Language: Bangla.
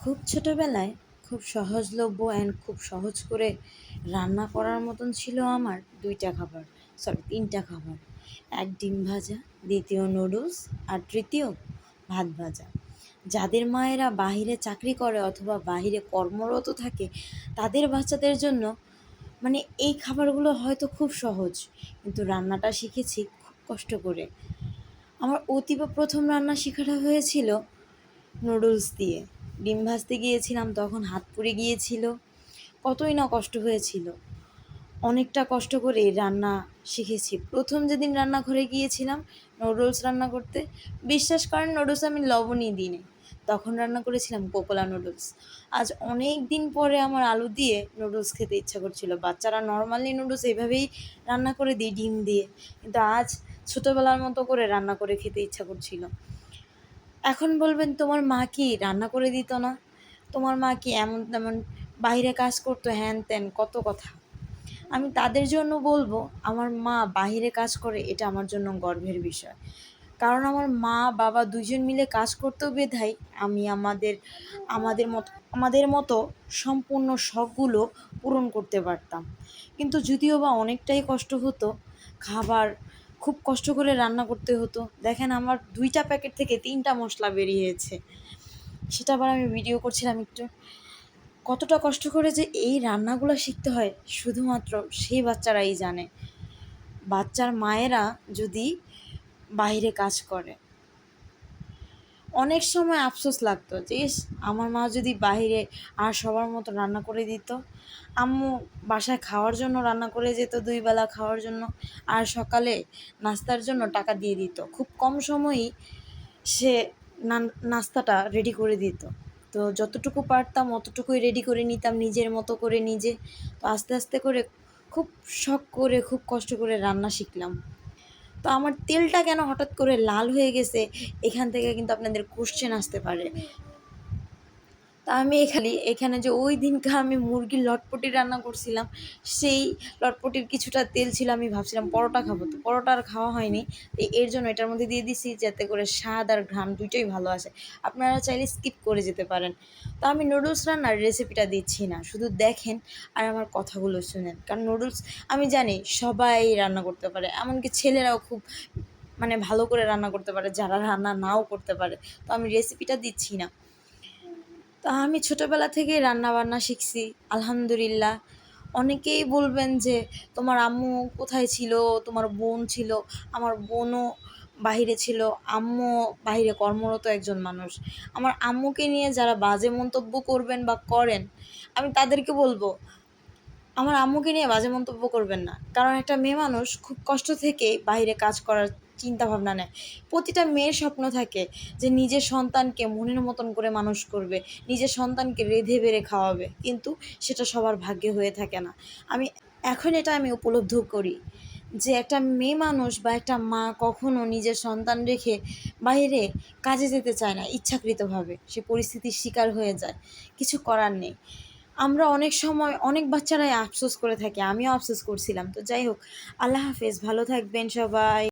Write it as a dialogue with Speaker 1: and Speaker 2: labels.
Speaker 1: খুব ছোটোবেলায় খুব সহজলভ্য অ্যান্ড খুব সহজ করে রান্না করার মতন ছিল আমার দুইটা খাবার সরি তিনটা খাবার। এক ডিম ভাজা, দ্বিতীয় নুডলস আর তৃতীয় ভাত ভাজা। যাদের মায়েরা বাহিরে চাকরি করে অথবা বাহিরে কর্মরত থাকে, তাদের বাচ্চাদের জন্য মানে এই খাবারগুলো হয়তো খুব সহজ, কিন্তু রান্নাটা শিখেছি খুব কষ্ট করে। আমার অতীব প্রথম রান্না শেখাটা হয়েছিল নুডলস দিয়ে। ডিম ভাজতে গিয়েছিলাম, তখন হাত পুড়ে গিয়েছিল। কতই না কষ্ট হয়েছিল। অনেকটা কষ্ট করে রান্না শিখেছি। প্রথম যেদিন রান্নাঘরে গিয়েছিলাম নুডলস রান্না করতে, বিশ্বাস করেন নুডলস আমি লবণই দিই তখন রান্না করেছিলাম কোকোলা নুডলস আজ অনেক দিন পরে আমার আলু দিয়ে নুডলস খেতে ইচ্ছা করছিল। বাচ্চারা নর্মালি নুডলস এইভাবেই রান্না করে দিই ডিম দিয়ে। কিন্তু আজ ছোটোবেলার মতো করে রান্না করে খেতে ইচ্ছা করছিল। এখন বলবেন তোমার মা কি রান্না করে দিত না? তোমার মা কি এমন তেমন বাইরে কাজ করতো? হ্যান ত্যান, কত কথা। আমি তাদের জন্য বলব, আমার মা বাহিরে কাজ করে, এটা আমার জন্য গর্বের বিষয়। কারণ আমার মা, বাবা দুজন মিলে কাজ করতেও বেধাই আমি আমাদের আমাদের মতো আমাদের মতো সম্পূর্ণ শখগুলো পূরণ করতে পারতাম। কিন্তু যদিও বা অনেকটাই কষ্ট হতো, খাবার খুব কষ্ট করে রান্না করতে হতো। দেখেন আমার দুইটা প্যাকেট থেকে তিনটা মশলা বেরিয়েছে। সেটা আবার আমি ভিডিও করছিলাম একটু। কতটা কষ্ট করে যে এই রান্নাগুলো শিখতে হয়, শুধুমাত্র সেই বাচ্চারাই জানে। বাচ্চার মায়েরা যদি বাইরে কাজ করে অনেক সময় আফসোস লাগতো যে, ইস, আমার মা যদি বাহিরে আর সবার মতো রান্না করে দিত, আম্মু বাসায় খাওয়ার জন্য রান্না করে যেত, দুই বেলা খাওয়ার জন্য, আর সকালে নাস্তার জন্য টাকা দিয়ে দিত। খুব কম সময়ই সে নাস্তাটা রেডি করে দিত। তো যতটুকু পারতাম অতটুকুই রেডি করে নিতাম, নিজের মতো করে নিজে। তো আস্তে আস্তে করে খুব শখ করে, খুব কষ্ট করে রান্না শিখলাম। তো আমার তেলটা কেন হঠাৎ করে লাল হয়ে গেছে? এখান থেকে কিন্তু আপনাদের কোশ্চেন আসতে পারে। তা আমি এখানে এখানে যে ওই দিনকে আমি মুরগির লটপটি রান্না করছিলাম, সেই লটপটির কিছুটা তেল ছিল আমি ভাবছিলাম পরোটা খাব। তো পরোটা আর খাওয়া হয়নি এর জন্য এটার মধ্যে দিয়ে দিছি যাতে করে স্বাদ আর ঘ্রাণ দুটোই ভালো আসে। আপনারা চাইলে স্কিপ করে যেতে পারেন। তো আমি নুডলস রান্নার রেসিপিটা দিচ্ছি না, শুধু দেখেন আর আমার কথাগুলো শুনেন। কারণ নুডলস আমি জানি সবাই রান্না করতে পারে, এমনকি ছেলেরাও খুব মানে ভালো করে রান্না করতে পারে, যারা রান্না নাও করতে পারে। তো আমি রেসিপিটা দিচ্ছি না। তা আমি ছোটোবেলা থেকে রান্না বান্না শিখছি, আলহামদুলিল্লাহ। অনেকেই বলবেন যে, তোমার আম্মু কোথায় ছিল? তোমার বোন ছিল? আমার বোনও বাহিরে ছিল। আম্মু বাহিরে কর্মরত একজন মানুষ। আমার আম্মুকে নিয়ে যারা বাজে মন্তব্য করবেন বা করেন, আমি তাদেরকে বলব, আমার আম্মুকে নিয়ে বাজে মন্তব্য করবেন না। কারণ একটা মেয়ে মানুষ খুব কষ্ট থেকে বাইরে কাজ করার চিন্তা ভাবনা নেয়। প্রতিটা মেয়ের স্বপ্ন থাকে যে নিজের সন্তানকে মনের মতন করে মানুষ করবে, নিজের সন্তানকে রেঁধে বেড়ে খাওয়াবে। কিন্তু সেটা সবার ভাগ্যে হয়ে থাকে না। আমি, এখন এটা আমি উপলব্ধ করি যে একটা মেয়ে মানুষ বা একটা মা কখনো নিজের সন্তান রেখে বাইরে কাজে যেতে চায় না, ইচ্ছাকৃতভাবে। সে পরিস্থিতির শিকার হয়ে যায়। কিছু করার নেই। আমরা অনেক সময় অনেক বাচ্চারাই আফসোস করে থাকি। আমিও আফসোস করছিলাম। তো যাই হোক, আল্লাহ হাফেজ। ভালো থাকবেন সবাই।